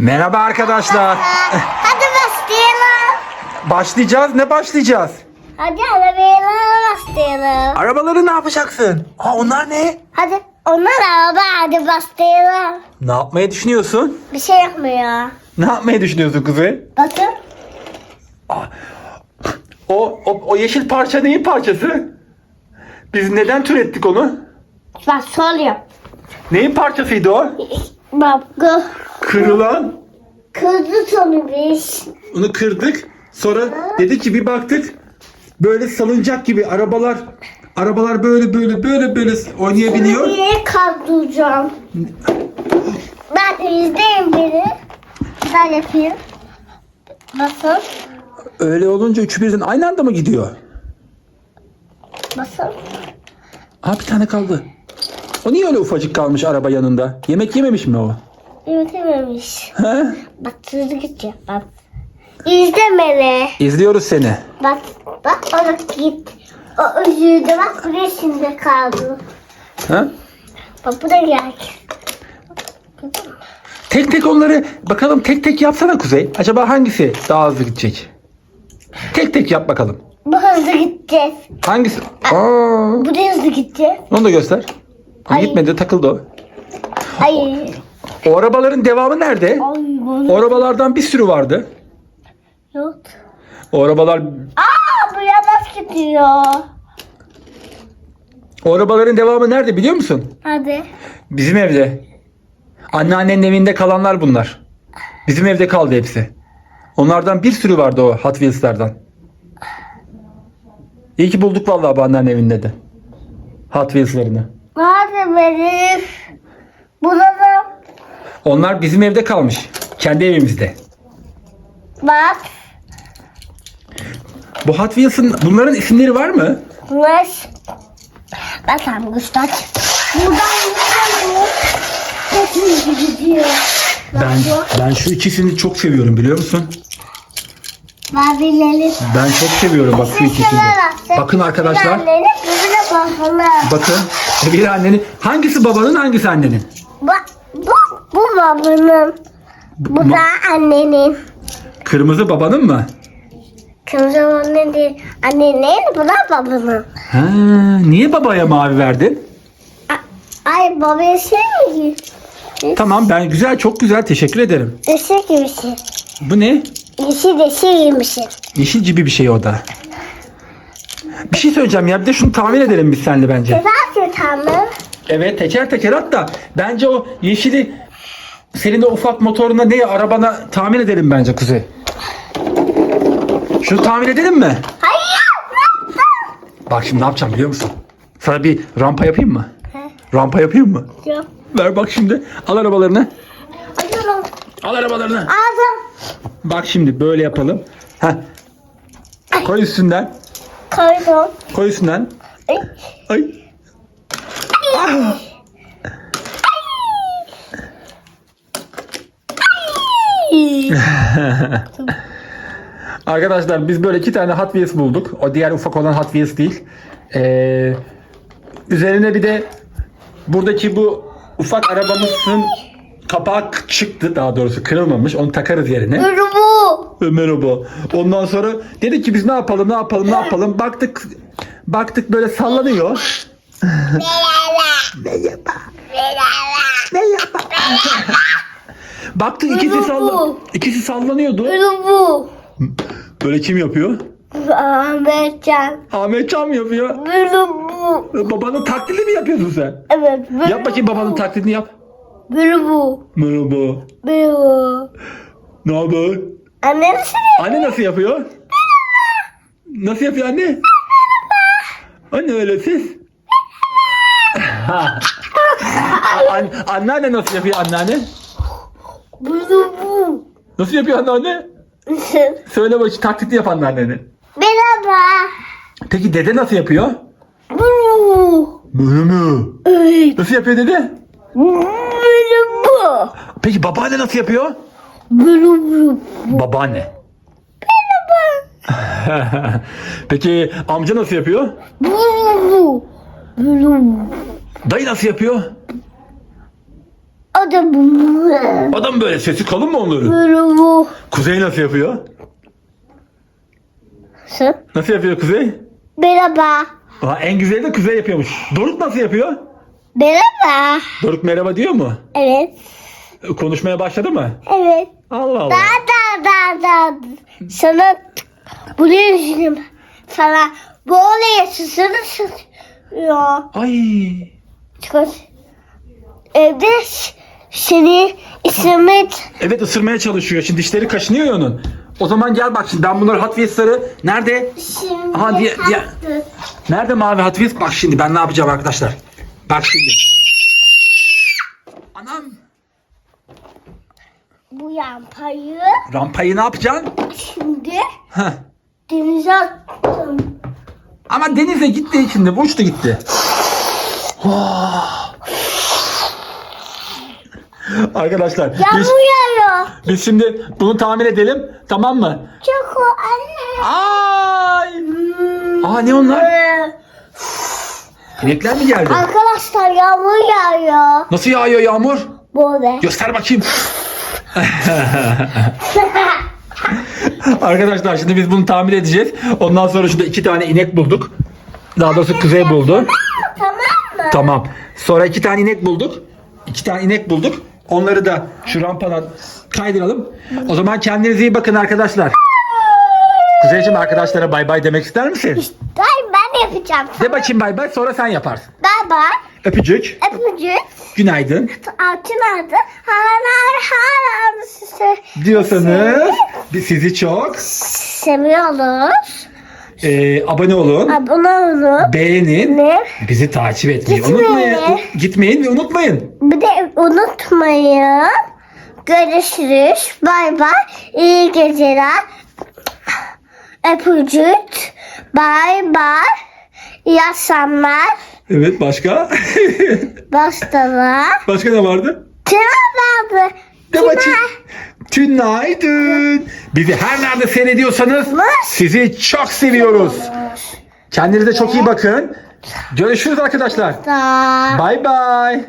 Merhaba arkadaşlar. Hadi başlayalım. Başlayacağız. Ne başlayacağız? Hadi arabayla başlayalım. Arabaları ne yapacaksın? Aa onlar ne? Hadi onlar araba hadi başlayalım. Ne yapmayı düşünüyorsun? Bir şey yapmıyor. Ne yapmayı düşünüyorsun Kuzey? Bakın. O, o, o yeşil parça neyin parçası? Biz neden türettik onu? Bak soruyor. Neyin parçasıydı o? Bak. Kırılan. Kızı sonu biz. Onu kırdık. Sonra dedi ki bir baktık. Böyle salıncak gibi arabalar arabalar böyle böyle böyle böyle oynayabiliyor. Niye kaldıracağım? Ben izleyeyim beni. Ben yapayım. Nasıl? Öyle olunca üçü birden aynı anda mı gidiyor? Nasıl? Aa bir tane kaldı. O niye öyle ufacık kalmış araba yanında? Yemek yememiş mi o? Yürütememiş. He? Bak hızlı gidecek bak. İzlemeli. İzliyoruz seni. Bak bak ona git. O üzüldü bak buraya şimdi kaldı. Ha? Bak bu da gel. Tek tek onları bakalım tek tek yapsana Kuzey. Acaba hangisi daha hızlı gidecek? Tek tek yap bakalım. Bu hızlı gideceğiz. Hangisi? Aa, Bu da hızlı gideceğiz. onu da göster. Ay. gitmedi takıldı o. Ay. O arabaların devamı nerede? Ay. O arabalardan bir sürü vardı. Yok. O arabalar Aa bu yavaş gidiyor. o arabaların devamı nerede biliyor musun? Hadi. Bizim evde. Anneannenin evinde kalanlar bunlar. Bizim evde kaldı hepsi. Onlardan bir sürü vardı o Hot Wheels'lardan. İyi ki bulduk vallahi bu anneannenin evinde de. Hot Wheels'larını. Hadi benim. Bulalım. Onlar bizim evde kalmış. Kendi evimizde. Bak. Bu Hot Wheels'ın bunların isimleri var mı? Kuş. Bak sen kuşlar. Buradan hızlı gidiyor. Ben ben şu ikisini çok seviyorum biliyor musun? Babileri. Ben çok seviyorum bak şu ikisini. Bakın arkadaşlar. Bakın. Bir annenin. Hangisi babanın hangisi annenin? Bak bu, babanın. Bu da annenin. Kırmızı babanın mı? Kırmızı annenin değil. Annenin bu da babanın. Ha, niye babaya mavi verdin? Ay babaya şey mi? Tamam ben güzel çok güzel teşekkür ederim. Yeşil şey. Bu ne? Yeşil yeşil giymişsin. Yeşil gibi bir şey o da. Bir şey söyleyeceğim ya bir de şunu tahmin edelim biz seninle bence. Güzel tamam. Evet teker teker at da bence o yeşili senin de ufak motoruna ne arabana tahmin edelim bence Kuzey. Şunu tahmin edelim mi? Hayır. Bak şimdi ne yapacağım biliyor musun? Sana bir rampa yapayım mı? Rampa yapayım mı? Yok. Ver bak şimdi. Al arabalarını. Açalım. Al arabalarını. Aldım. Bak şimdi böyle yapalım. Heh. Koy üstünden. Koydum. Koy üstünden. Ay. Ay. Ah! Arkadaşlar biz böyle iki tane Hot Wheels bulduk. O diğer ufak olan Hot Wheels değil. Ee, üzerine bir de buradaki bu ufak arabamızın kapağı çıktı daha doğrusu kırılmamış. Onu takarız yerine. Grubu. Merhaba. Ondan sonra dedik ki biz ne yapalım ne yapalım ne yapalım. Baktık baktık böyle sallanıyor. Merhaba. Merhaba. Baktık ikisi salla ikisi sallanıyordu. Grubu. Böyle kim yapıyor? Ahmetcan. Ahmet Can mı yapıyor? Grubu. Babanın taklidi mi yapıyorsun sen? Evet. Grubu. Yap bakayım babanın taklidini yap. Grubu. Merhaba. Grubu. Ne haber? Anne nasıl Anne nasıl yapıyor? Nasıl yapıyor anne? Anne öyle siz. An anneanne nasıl yapıyor anneanne? Grubu. Nasıl yapıyor anneanne? Söyle bakayım taklidi yap anneanneni. Merhaba. Peki dede nasıl yapıyor? Grubu. Böyle mi? Evet. Nasıl yapıyor dede? Grubu. Peki babaanne nasıl yapıyor? Grubu. Babaanne. Peki amca nasıl yapıyor? Grubu. Grubu. Dayı nasıl yapıyor? Da bu. Adam böyle sesi kalın mı onların? Böyle bu. Kuzey nasıl yapıyor? Sen? Nasıl yapıyor Kuzey? Merhaba. Aa, en güzeli de Kuzey yapıyormuş. Doruk nasıl yapıyor? Merhaba. Doruk merhaba diyor mu? Evet. Konuşmaya başladı mı? Evet. Allah Allah. Da da da da. Sana buraya üzülüm. Sana böyle susunu susuyor. Ay. Çıkar. Evde seni İsmet Evet ısırmaya çalışıyor. Şimdi dişleri kaşınıyor ya onun. O zaman gel bak şimdi ben bunları Hot Wheels'ları nerede? şimdi Aha, diye- diye- taktı. Nerede mavi Hot Wheels? Bak şimdi ben ne yapacağım arkadaşlar. Bak şimdi. Anam. Bu yampayı Rampayı ne yapacaksın? şimdi Heh. denize attım. Ama denize gitti şimdi. Uçtu gitti. Oh. Arkadaşlar biz, yağıyor. biz şimdi bunu tamir edelim. Tamam mı? Çok o anne. Ay! Aa ne onlar? Ee, İnekler mi geldi? Arkadaşlar yağmur yağıyor. Nasıl yağıyor yağmur? Böyle. Göster bakayım. Arkadaşlar şimdi biz bunu tamir edeceğiz. Ondan sonra şurada iki tane inek bulduk. Daha doğrusu Kuzey buldu. tamam mı? Tamam. Sonra iki tane inek bulduk. İki tane inek bulduk. Onları da şu rampadan kaydıralım. O zaman kendinize iyi bakın arkadaşlar. Kuzeyciğim arkadaşlara bay bay demek ister misin? Hayır ben yapacağım. De bakayım bay bay sonra sen yaparsın. Baba Öpücük. öpücük. Günaydın. Altın adı. Hala sizi Diyorsanız biz sizi çok seviyoruz. e, abone olun. Abone olun. Beğenin. Ne? Bizi takip etmeyi Gitmeyin. unutmayın. Gitmeyin ve unutmayın. Bir de unutmayın. Görüşürüz. Bay bay. İyi geceler. Öpücük. Bay bay. İyi akşamlar. Evet başka? Baştalar. başka ne vardı? Abi. De bakayım. Tünaydın. Bizi her nerede seyrediyorsanız sizi çok seviyoruz. Kendinize çok iyi bakın. Görüşürüz arkadaşlar. Da. Bay bay.